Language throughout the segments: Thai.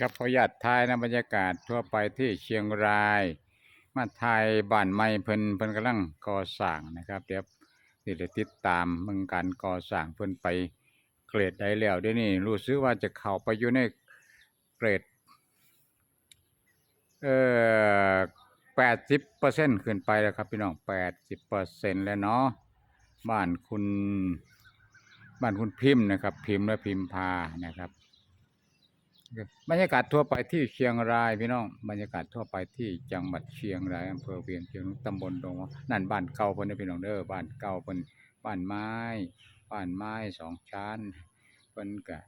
ครับขออนุญาตถ่ายนะบรรยากาศทั่วไปที่เชียงราย มาถ่ายบ้านใหม่เพิ่นเพิ่นกำลังก่อสร้างนะครับ เดี๋ยวสิดติดตามเมืองการก่อสร้างเพิ่นไปเกรดใดแล้วดี๋ยนี้รู้สึกว่าจะเข้าไปอยู่ในเกรดเอ่อแปดสิบเปอร์เซ็นขึ้นไปแล้วครับพี่น้องแปดสิบเปอร์เซ็นแล้วเนาะบ้านคุณบ้านคุณพิมพ์นะครับ พิมพ์และพิมพานะครับ บรรยากาศทั่วไปที่เชียงรายพี่น้องบรรยากาศทั่วไปที่จังหวัดเชียงรายอำเภอเวียงเชียงตำบลดงนั่นบ้านเก่าเพิ่นพี่น้องเด้อบ้านเก่าเพิ่นบ้านไม้บ้านไม้สองชั้นเพิ่นก็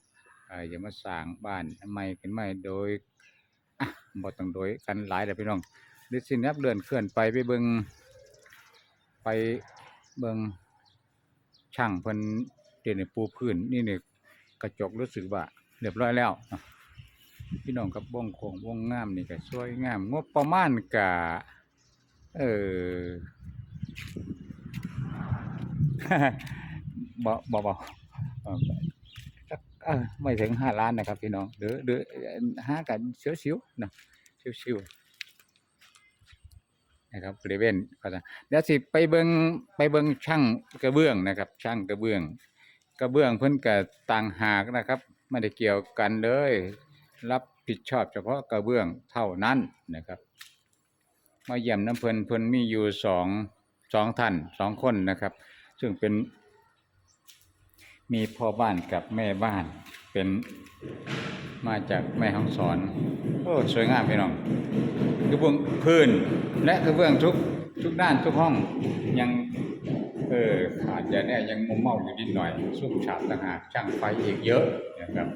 เอ่อจะมาสร้างบ้านใหม่ขึ้นใหม่โดยบ่ต้องโดยกันหลายเด้อพี่น้องดิสินับเลื่อนเคลื่อนไปไปเบิงไปเบิงช่างเพิ่นเดี๋ยวนี้ปูพื้นนี่เนี่กระจกรู้สึกว่าเรียบร้อยแล้ว พี่น้องกับวงโคงวงงามนี่ก็สวยงาม งบประมาณกะเออบ่บ่บ่เออสักเออไม่ถึงห้าล้านนะครับพี่น้องหรือหรือห้ากันเสียวๆนะเสียวๆนะครับบริเวณก็จะเดี๋ยวสิไปเบิงไปเบิงช่างกระเบื้องนะครับ ช่างกระเบื้อง กระเบื้องเพิ่นก็ต่างหากนะครับ ไม่ได้เกี่ยวกันเลย รับผิดชอบเฉพาะกระเบื้องเท่านั้นนะครับ มาเยี่ยมน้ำเพิ่นเพิ่นมีอยู่สองสองท่านสองคนนะครับ ซึ่งเป็นมีพ่อบ้านกับแม่บ้านเป็นมาจากแม่ห้องสอนโอ้สวยงามพี่น้องกระเบื้องพื้น และกระเบื้องทุกทุกด้านทุกห้องยังเออขาดอย่าแน่ยังมุมเมาอยู่นิดหน่อย ซุ่มฉาบต่างหากช่างไฟอีกเยอะนะครับ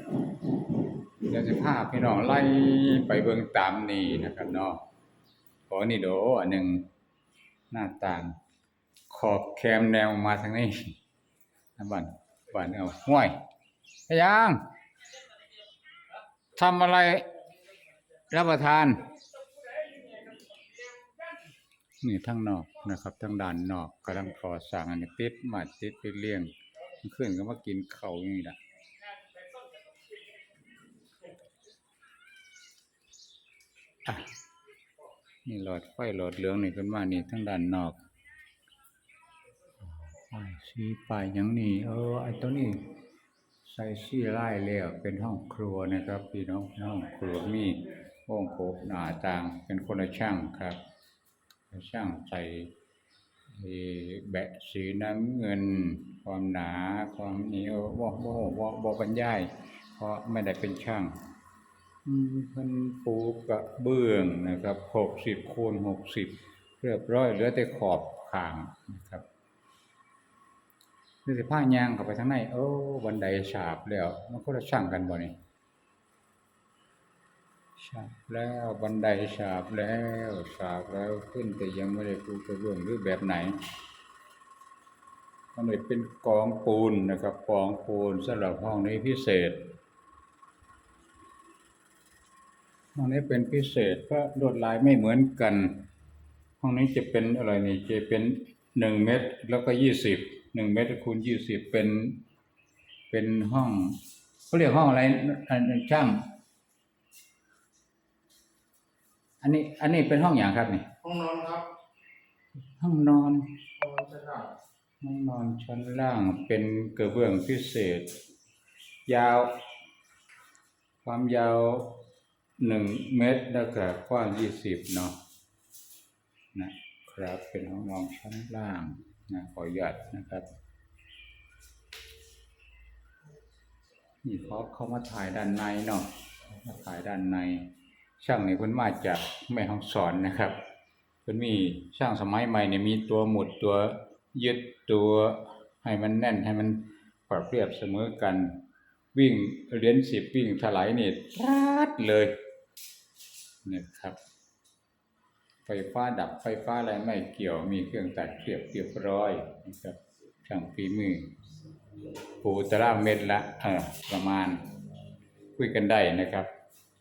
จะพาพี่น้องไล่ไปเบิ่งตามนี่นะครับเนาะขอนี่โดอันหนึ่งหน้าต่าง ขอบแคมแนวมาทางนี้นบ้านบ้านเอาห้วยพยางทำอะไรรับประทาน นี่ทั้งนอกนะครับทั้งด้านนอกกำลังก่อสร้างอันนี้ติดมาติดไปเลี้ยงขึ้นก็มากินเขาอย่างนี้แหละ นี่หลอดไฟหลอดเหลืองนี่ขึ้นมานี่ทั้งด้านนอกป้ายสีป้ายหยังนี่เออไอ้ตัวนี้ใส่สีไล่แล้วเป็นห้องครัวนะครับ พี่น้องห้องครัวมีห้องโขบหน้าต่างเป็นคนละช่างครับช่างใส่แบะสีน้ำเงิน ความหนาความเหนียวบ่บ่บ่บ่บรรยาย เพราะไม่ได้เป็นช่าง พิ่นปูกระเบื้องนะครับหกสิบคูณหกสิบเรียบร้อยเหลือแต่ขอบข้างนะครับคือสิพายางเข้าไปทางในโอ้บันไดฉาบแล้ว มันก็จะช่างกันบ่นี่ฉาบแล้วบันไดฉาบแล้วฉาบแล้วขึ้นแต่ยังไม่ได้ปูกระเบื้องหรือแบบไหนมันเลยเป็นกองปูนนะครับกองปูนสำหรับห้องนี้พิเศษ ห้องนี้เป็นพิเศษเพราะลวดลายไม่เหมือนกัน ห้องนี้จะเป็นอะไรนี่จะเป็นหนึ่งเมตรแล้วก็ยี่สิบหนึ่งเมตรคูณยี่สิบเป็นเป็นห้องเขาเรียกห้องอะไรอันอันช่างอันนี้ อันนี้เป็นห้องอย่างครับนี่ห้องนอนครับ ห้องนอนห้องนอนชั้นล่างห้องนอนชั้นล่างเป็นกระเบื้องพิเศษ ยาว ความยาว หนึ่งเมตรแล้วก็กว้างยี่สิบเนาะนะครับเป็นห้องนอนชั้นล่างนะขออนุญาตนะครับนี่เขาเขามาถ่ายด้านในเนาะมาถ่ายด้านใน ช่างนี่เพิ่นมาจากแม่ห้องสอนนะครับเพิ่นมีช่างสมัยใหม่เนี่ยมีตัวหมุดตัวยึดตัวให้มันแน่นให้มันปรับเรียบเสมอกัน วิ่งเหรียญสิบวิ่งถลายนี่รัดเลย นี่ครับ ไฟฟ้าดับไฟฟ้าอะไรไม่เกี่ยวมีเครื่องตัดเรียบเรียบร้อยนะครับช่างฝีมือ ปูตราเมตรละเออประมาณคุยกันได้นะครับ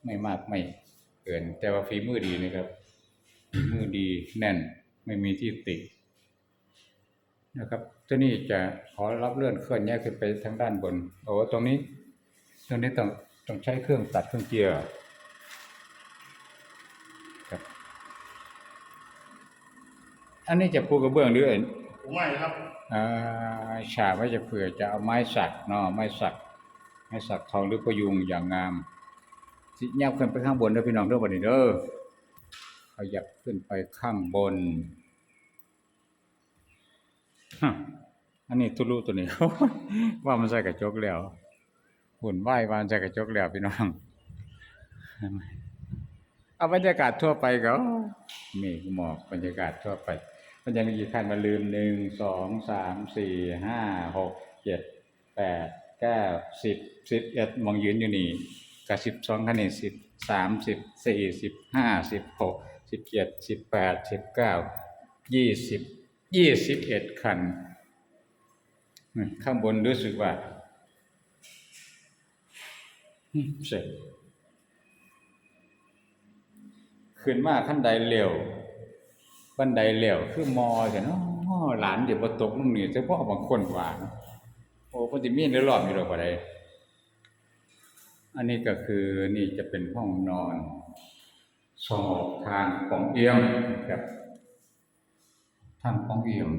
ไม่มากไม่เกิน แต่ว่าฝีมือดีนะครับฝีมือดีแน่นไม่มีที่ตินะครับตัวนี้จะขอรับเลื่อนเคลื่อนย้ายขึ้นไปทางด้านบน โอ้ตรงนี้ ตรงนี้ต้องต้องใช้เครื่องตัดเครื่องเจียร์ อันนี้จะปูกระเบื้องหรือเอ็นผมไม่ครับอ่าฉาบไว้จะเผื่อจะเอาไม้สักเนาะไม้สัก ไม้สักทองหรือประยุงอย่างงามสิยับขึ้นไปข้างบนเด้อพี่น้องเด้อบัดนี้เด้อขยับขึ้นไปข้างบนฮะอันนี้ตุลุตัวนี้ว่ามันใส่กระจกแล้วหุ่นไหว้ว่ามันใส่กระจกแล้วพี่น้องเอาบรรยากาศทั่วไปก็เมฆหมอกบรรยากาศทั่วไป มันจะมีกี่ขั้นมาลืมหนึ่งสองสามสี่ห้าหกเจ็ดแปดเก้าสิบสิบเอ็ดมองยืนอยู่นี่กับสิบสองคะแนนสิบสามสิบสี่สิบห้าสิบหกสิบเจ็ดสิบแปดสิบเก้ายี่สิบยี่สิบเอ็ดคันข้างบนรู้สึกว่าเสร็จขึ้นมาขั้นใดเร็ว บันไดเร็วคือมอแต่เนาะหลานเดี๋ยวบ่ตกลงนี่แต่พ่อบางคนว่าโอ้เพิ่นสิมีในรอบอยู่ดอกบ่ได้อันนี้ก็คือนี่จะเป็นห้องนอนสองทางของเอียมครับทางของเอียม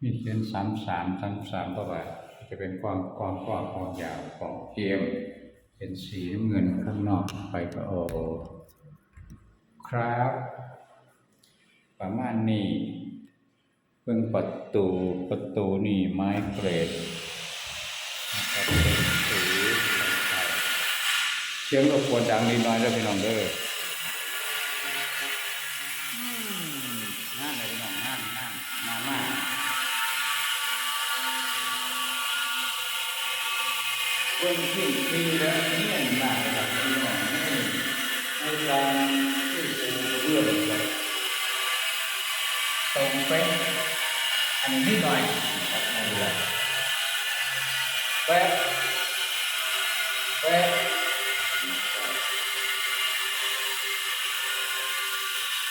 มีเขียนสามสามสามสามเพราะว่าจะเป็นความความกว้างความยาวของเอียมเป็นสีน้ำเงินข้างนอกไปก็โอครับ ประมาณนี้เบิ่งประตูประตูนี่ไม้เกรดนะครับเป็นสีไทยๆเสียงรบกวนดังนิดน้อยเด้อพี่น้องเด้ออืมนั่นเลยพี่น้องนั่นนั่นมามากเบิ่งขึ้นปีแล้วเนียนมากครับพี่น้องในการที่จะเรื่อง เป๊ะอันนี้นิดหน่อยนะครับไม่เป็นไรเป๊ะเป๊ะ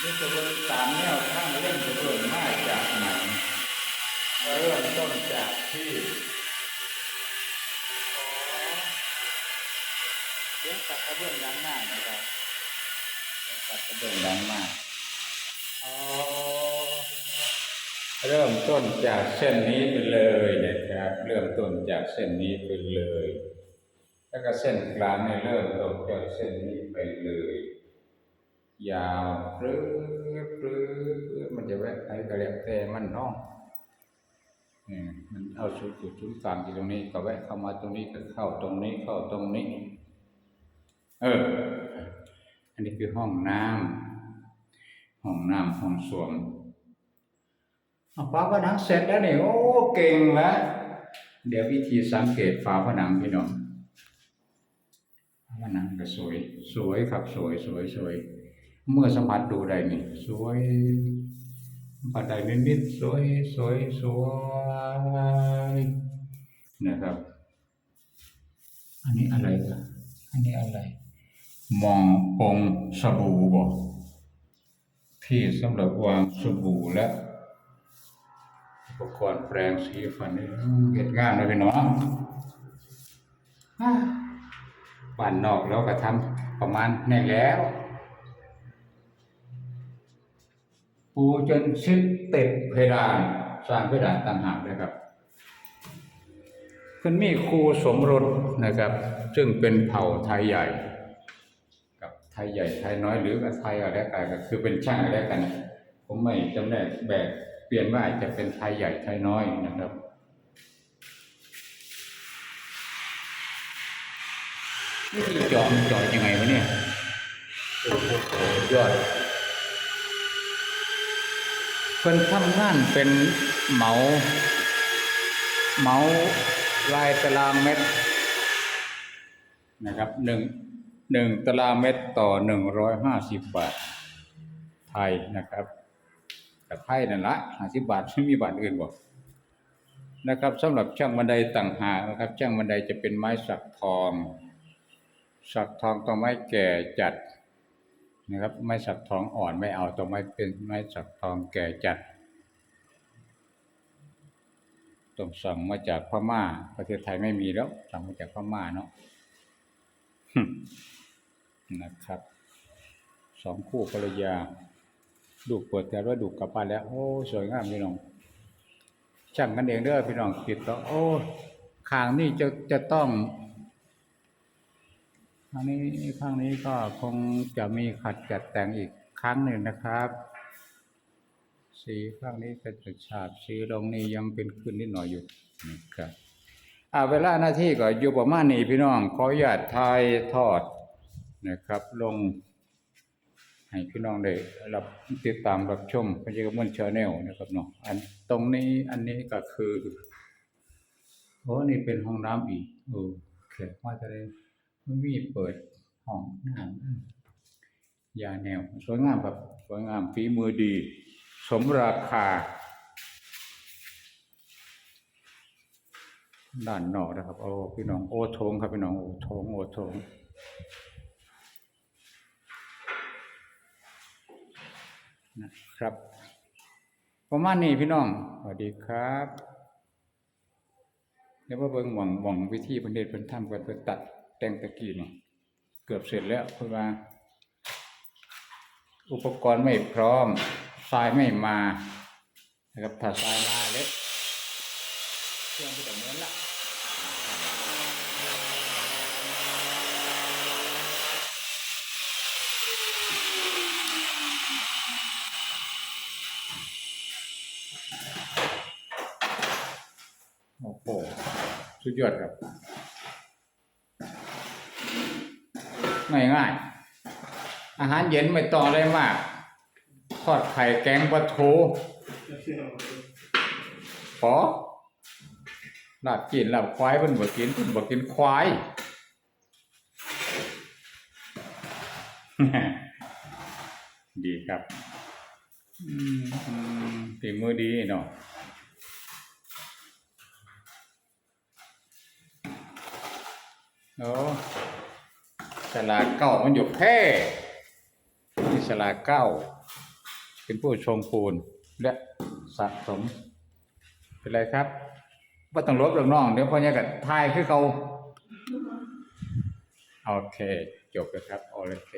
นี่จะเป็นสามแนวทางเล่นจะเริ่มมาจากไหนเริ่มต้นจากที่เสียงตัดกระเบื้องด้านหน้านะครับเสียงตัดกระเบื้องด้านหน้าอ๋อ เริ่มต้นจากเส้นนี้ไปเลยนะครับ เริ่มต้นจากเส้นนี้ไปเลย แล้วก็เส้นกลางเนี่ยเริ่มต้นจากเส้นนี้ไปเลย ยาวปรื้อปรื้อปรื้อมันจะแวะไปก็แล้วแต่มันน้องอมมันเอาสู่จุดศูนย์กลางที่ตรงนี้ก็แวะเข้ามาตรงนี้ก็เข้าตรงนี้เข้าตรงนี้ เออ อันนี้คือห้องน้ำห้องน้ำห้องส้วม ฝาผนังเสร็จแล้วเนี่ยโอ้เก่งแล้วเดี๋ยววิธีสังเกตฝาผนังพี่น้องผนังก็สวย สวยครับสวยสวยสวย เมื่อสัมผัสดูได้นี่สวยสัมผัสได้นิดๆสวยสวยสวยนะครับ อันนี้อะไรกันอันนี้อะไร มองปงสบู่บ่ที่สำหรับวางสบู่และ อุปกรณ์แปรงสีฟันนี่เก็ดงานเลยพี่น้องบ้านนอกเราก็ทำประมาณนี้แล้วปูจนชิดเติดเพดาน สร้างเพดานต่างหากนะครับเพิ่นมีครูสมรสนะครับ ซึ่งเป็นเผ่าไทยใหญ่ กับไทยใหญ่ไทยน้อยหรือกับไทยอะไรกันก็คือเป็นช่างอะไรกัน ผมไม่จำแนกแบกเป ลี่ยนว่าอาจจะเป็นไทยใหญ่ไทยน้อยนะครับนี่คือเจาะเจาะยังไงวะเนี่ยโอ้โหยอดเพิ่นทำงานเป็นเหมา เหมาลายตารางเมตรนะครับหนึ่งหนึ่งตารางเมตรต่อหนึ่งร้อยห้าสิบบาทไทยนะครับ แต่ไทยนั่นละห้าสิบบาทไม่มีบาทอื่นบอกนะครับสำหรับช่างบันไดต่างหากนะครับช่างบันไดจะเป็นไม้สักทอง สักทองต้องไม้แก่จัดนะครับ ไม้สักทองอ่อนไม่เอาต้องไม้เป็นไม้สักทองแก่จัดต้องสั่งมาจากพม่า ประเทศไทยไม่มีแล้ว สั่งมาจากพม่าเนาะนะครับ สองคู่ภรรยา ดูกเปิดแต่ว่าดูกกลับบ้านแล้ว โอ้สวยงามพี่น้องช่างกันเองเด้อพี่น้องปิดแล้วโอ้ข้างนี้จะจะต้องข้างนี้ข้างนี้ก็คงจะมีขัดจัดแต่งอีกครั้งหนึ่งนะครับ สีข้างนี้ก็จะฉาบสีลงนี่ยังเป็นขึ้นนิดหน่อยอยู่นะครับอ่าเวลาหน้าที่ก็อยู่ประมาณนี้พี่น้องขออนุญาตถ่ายทอดนะครับ ลง ให้พี่น้องได้รับติดตามรับชมพญากมลชาแนลนะครับเนาะอันตรงนี้อันนี้ก็คือโอ้นี่เป็นห้องน้ำอีกเออแขกว่าจะได้ไม่มีเปิดห้องน้ำยาแนว สวยงามครับสวยงามฝีมือดี สมราคา ด้านนอกนะครับ โอ้พี่น้องโอโถงครับพี่น้องโอโถงโอโถง นะครับ ประมาณนี้พี่น้องสวัสดีครับเดี๋ยวมาเบิ่งหวังหวังวิธีเพิ่นเฮ็ดเพิ่นทำกันเพิ่นตัดแต่งตะกี้นี่เกือบเสร็จแล้วเพราะว่า อุปกรณ์ไม่พร้อมทรายไม่มานะครับถ้าทรายมาเล็กเครื่องก็จะเหมือนละโอ้โห สุดยอดครับ ง่ายๆอาหารเย็นไม่ต้องอะไรมาก ทอดไข่แกงปลาทูขอลาบกินลาบควายเพิ่นบ่กินเพิ่นบ่กินควายดีครับอืมฝีมือดีเนาะ โอ้สลาเก้ามันอยู่แพร่นี่สลาเก้า เป็นผู้ชงปูนและสะสม เป็นไรครับว่าต้องลบหรืองน้อง เดี๋ยวพ่อเนี่ยกับทายคือเขาโอเค จบแล้วครับ โอเค